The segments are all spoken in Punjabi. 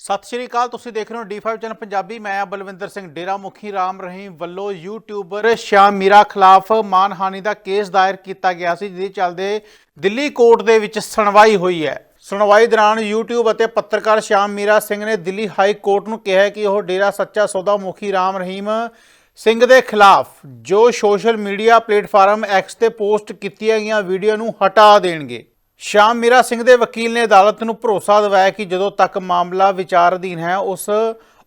ਸਤਿ ਸ਼੍ਰੀ ਅਕਾਲ, ਤੁਸੀਂ ਦੇਖ ਰਹੇ ਹੋ D5 ਚੈਨਲ ਪੰਜਾਬੀ। ਮੈਂ ਬਲਵਿੰਦਰ ਸਿੰਘ ਡੇਰਾ, ਮੁਖੀ ਰਾਮ ਰਹੀਮ ਵੱਲੋਂ ਯੂਟਿਊਬਰ ਸ਼ਾਮ ਮੀਰਾ ਖਿਲਾਫ ਮਾਨਹਾਨੀ ਦਾ ਕੇਸ ਦਾਇਰ ਕੀਤਾ ਗਿਆ ਸੀ, ਜਿਹਦੇ ਚੱਲਦੇ ਦਿੱਲੀ ਕੋਰਟ ਦੇ ਵਿੱਚ ਸੁਣਵਾਈ ਹੋਈ ਹੈ। ਸੁਣਵਾਈ ਦੌਰਾਨ YouTube ਅਤੇ ਪੱਤਰਕਾਰ ਸ਼ਾਮ ਮੀਰਾ ਸਿੰਘ ਨੇ ਦਿੱਲੀ ਹਾਈ ਕੋਰਟ ਨੂੰ ਕਿਹਾ ਕਿ ਉਹ ਡੇਰਾ ਸੱਚਾ ਸੌਦਾ, ਮੁਖੀ ਰਾਮ ਰਹੀਮ ਸਿੰਘ ਦੇ ਖਿਲਾਫ ਜੋ ਸੋਸ਼ਲ ਮੀਡੀਆ ਪਲੇਟਫਾਰਮ X ਤੇ ਪੋਸਟ ਕੀਤੀਆਂ ਗਈਆਂ ਵੀਡੀਓ ਨੂੰ ਹਟਾ ਦੇਣਗੇ। ਸ਼ਾਮ ਮੀਰਾ ਸਿੰਘ ਦੇ ਵਕੀਲ ਨੇ ਅਦਾਲਤ ਨੂੰ ਭਰੋਸਾ ਦਿਵਾਇਆ ਕਿ ਜਦੋਂ ਤੱਕ ਮਾਮਲਾ ਵਿਚਾਰ ਅਧੀਨ ਹੈ, ਉਸ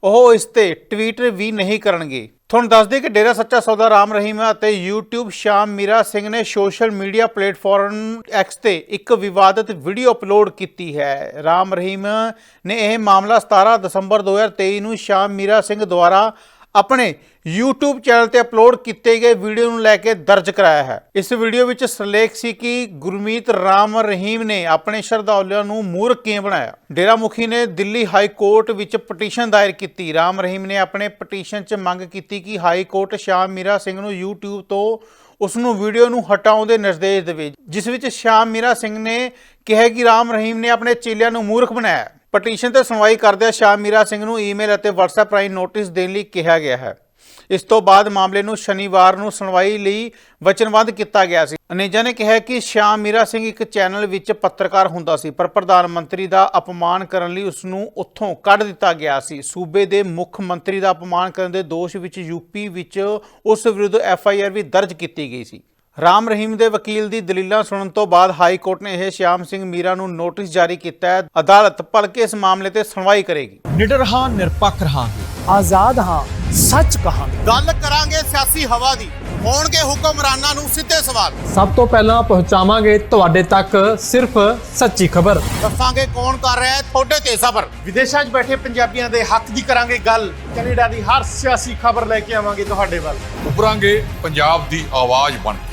ਉਹ ਇਸ ਤੇ ਟਵੀਟ ਵੀ ਨਹੀਂ ਕਰਨਗੇ। ਤੁਹਾਨੂੰ ਦੱਸ ਦਈਏ ਕਿ ਡੇਰਾ ਸੱਚਾ ਸੌਦਾ ਰਾਮ ਰਹੀਮ ਅਤੇ YouTube ਸ਼ਾਮ ਮੀਰਾ ਸਿੰਘ ਨੇ ਸੋਸ਼ਲ ਮੀਡੀਆ ਪਲੇਟਫਾਰਮ X ਤੇ ਇੱਕ ਵਿਵਾਦਤ ਵੀਡੀਓ ਅਪਲੋਡ ਕੀਤੀ ਹੈ। ਰਾਮ ਰਹੀਮ ਨੇ ਇਹ ਮਾਮਲਾ 17 ਦਸੰਬਰ 2023 ਨੂੰ ਸ਼ਾਮ ਮੀਰਾ ਸਿੰਘ ਦੁਆਰਾ ਆਪਣੇ YouTube ਚੈਨਲ ਤੇ ਅਪਲੋਡ ਕੀਤੇ ਗਏ ਵੀਡੀਓ ਨੂੰ ਲੈ ਕੇ ਦਰਜ ਕਰਾਇਆ ਹੈ। ਇਸ ਵੀਡੀਓ ਵਿੱਚ ਸਿਰਲੇਖ ਸੀ ਕਿ ਗੁਰਮੀਤ ਰਾਮ ਰਹੀਮ ਨੇ ਆਪਣੇ ਸ਼ਰਧਾਲੂਆਂ ਨੂੰ ਮੂਰਖ ਕਿਵੇਂ ਬਣਾਇਆ? ਡੇਰਾ ਮੁਖੀ ਨੇ ਦਿੱਲੀ ਹਾਈ ਕੋਰਟ ਵਿੱਚ ਪਟੀਸ਼ਨ ਦਾਇਰ ਕੀਤੀ। ਰਾਮ ਰਹੀਮ ਨੇ ਆਪਣੇ ਪਟੀਸ਼ਨ 'ਚ ਮੰਗ ਕੀਤੀ ਕਿ ਹਾਈ ਕੋਰਟ ਸ਼ਾਮ ਮੀਰਾ ਸਿੰਘ ਨੂੰ YouTube ਤੋਂ ਉਸ ਨੂੰ ਵੀਡੀਓ ਨੂੰ ਹਟਾਉਣ ਦੇ ਨਿਰਦੇਸ਼ ਦੇਵੇ, ਜਿਸ ਵਿੱਚ ਸ਼ਾਮ ਮੀਰਾ ਸਿੰਘ ਨੇ ਕਿਹਾ ਕਿ ਰਾਮ ਰਹੀਮ ਨੇ ਆਪਣੇ ਚੇਲਿਆਂ ਨੂੰ ਮੂਰਖ ਬਣਾਇਆ। ਪਟੀਸ਼ਨ ਤੇ ਸੁਣਵਾਈ ਕਰਦਿਆਂ ਸ਼ਾਹ ਮੀਰਾ ਸਿੰਘ ਨੂੰ ਈਮੇਲ ਅਤੇ WhatsApp ਰਾਹੀਂ ਨੋਟਿਸ ਦੇਣ ਲਈ ਕਿਹਾ ਗਿਆ ਹੈ। ਇਸ ਤੋਂ ਬਾਅਦ ਮਾਮਲੇ ਨੂੰ ਸ਼ਨੀਵਾਰ ਨੂੰ ਸੁਣਵਾਈ ਲਈ ਵਚਨਬੱਧ ਕੀਤਾ ਗਿਆ ਸੀ। ਅਨੇਜਾ ਨੇ ਕਿਹਾ ਕਿ ਸ਼ਾਮ ਮੀਰਾ ਸਿੰਘ ਇੱਕ ਚੈਨਲ ਵਿੱਚ ਪੱਤਰਕਾਰ ਹੁੰਦਾ ਸੀ, ਪਰ ਪ੍ਰਧਾਨ ਮੰਤਰੀ ਦਾ ਅਪਮਾਨ ਕਰਨ ਲਈ ਉਸ ਨੂੰ ਉੱਥੋਂ ਕੱਢ ਦਿੱਤਾ ਗਿਆ ਸੀ। ਸੂਬੇ ਦੇ ਮੁੱਖ ਮੰਤਰੀ ਦਾ ਅਪਮਾਨ ਕਰਨ ਦੇ ਦੋਸ਼ ਵਿੱਚ ਯੂਪੀ ਵਿੱਚ ਉਸ ਵਿਰੁੱਧ ਐਫ ਆਈ ਆਰ ਵੀ ਦਰਜ ਕੀਤੀ ਗਈ ਸੀ। ਰਾਮ ਰਹੀਮ ਦੇ ਵਕੀਲ ਦੀ ਦਲੀਲਾਂ ਸੁਣਨ ਤੋਂ ਬਾਅਦ ਹਾਈ ਕੋਰਟ ਨੇ ਇਹ ਸ਼ਿਆਮ ਸਿੰਘ ਮੀਰਾ ਨੂੰ ਨੋਟਿਸ ਜਾਰੀ ਕੀਤਾ ਹੈ। ਅਦਾਲਤ ਭਲਕੇ ਇਸ ਮਾਮਲੇ ਤੇ ਸੁਣਵਾਈ ਕਰੇਗੀ। ਨਿਡਰ ਹਾਂ ਨਿਰਪੱਖ ਰਹਾਂਗੇ। ਆਜ਼ਾਦ ਹਾਂ ਸੱਚ ਕਹਾਂਗੇ। ਗੱਲ ਕਰਾਂਗੇ ਸਿਆਸੀ ਹਵਾ ਦੀ। ਹੋਣਗੇ ਹੁਕਮਰਾਨਾਂ ਨੂੰ ਸਿੱਧੇ ਸਵਾਲ। ਸਭ ਤੋਂ ਪਹਿਲਾਂ ਪਹੁੰਚਾਵਾਂਗੇ ਤੁਹਾਡੇ ਤੱਕ ਸਿਰਫ ਸੱਚੀ ਖਬਰ। ਦੱਸਾਂਗੇ ਕੌਣ ਕਰ ਰਿਹਾ ਹੈ ਤੁਹਾਡੇ ਤੇ ਸਬਰ। ਵਿਦੇਸ਼ਾਂ 'ਚ ਬੈਠੇ ਪੰਜਾਬੀਆਂ ਦੇ ਹੱਕ ਦੀ ਕਰਾਂਗੇ ਗੱਲ। ਕੈਨੇਡਾ ਦੀ ਹਰ ਸਿਆਸੀ ਖਬਰ ਲੈ ਕੇ ਆਵਾਂਗੇ ਤੁਹਾਡੇ ਵੱਲ। ਉੱਭਰਾਂਗੇ ਪੰਜਾਬ ਦੀ ਆਵਾਜ਼ ਬਣ ਕੇ।